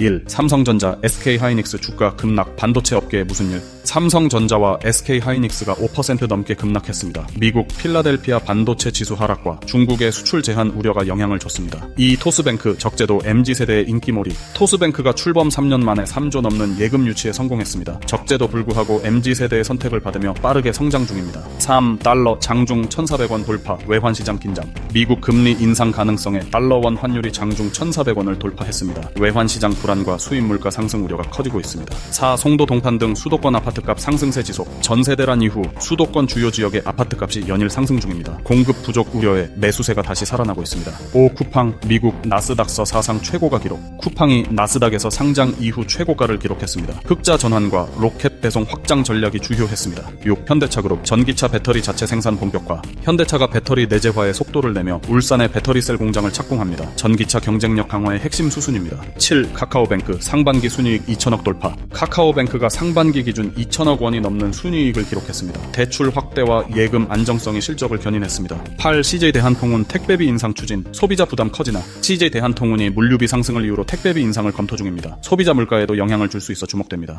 1. 삼성전자, SK하이닉스 주가 급락 반도체 업계에 무슨 일? 삼성전자와 SK하이닉스가 5% 넘게 급락했습니다. 미국 필라델피아 반도체 지수 하락과 중국의 수출 제한 우려가 영향을 줬습니다. 이 토스뱅크 적재도 MZ세대의 인기몰이 토스뱅크가 출범 3년 만에 3조 넘는 예금 유치에 성공했습니다. 적재도 불구하고 MZ세대의 선택을 받으며 빠르게 성장 중입니다. 3. 달러 장중 1,400원 돌파 외환시장 긴장 미국 금리 인상 가능성에 달러원 환율이 장중 1,400원을 돌파했습니다. 외환시장 불안과 수입 물가 상승 우려가 커지고 있습니다. 4. 송도 동탄 등 수도권 아파트 값 상승세 지속 전세 대란 이후 수도권 주요 지역의 아파트값이 연일 상승 중입니다. 공급 부족 우려에 매수세가 다시 살아나고 있습니다. 5. 쿠팡 미국 나스닥서 사상 최고가 기록 쿠팡이 나스닥에서 상장 이후 최고가를 기록했습니다. 흑자 전환과 로켓 배송 확장 전략이 주요했습니다. 6. 현대차 그룹 전기차 배터리 자체 생산 본격화 현대차가 배터리 내재화에 속도를 내며 울산의 배터리셀 공장을 착공합니다. 전기차 경쟁력 강화의 핵심 수순입니다. 7. 카카오뱅크 상반기 순이익 2천억 돌파 카카오뱅크가 상반기 기준 2 천억 원이 넘는 순이익을 기록했습니다. 대출 확대와 예금 안정성이 실적을 견인했습니다. 8. CJ 대한통운 택배비 인상 추진 소비자 부담 커지나 CJ 대한통운이 물류비 상승을 이유로 택배비 인상을 검토 중입니다. 소비자 물가에도 영향을 줄 수 있어 주목됩니다.